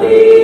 thee.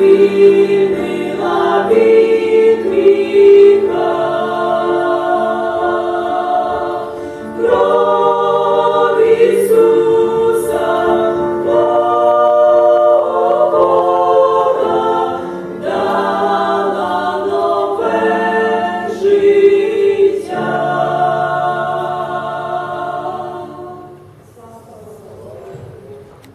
змінила від віка.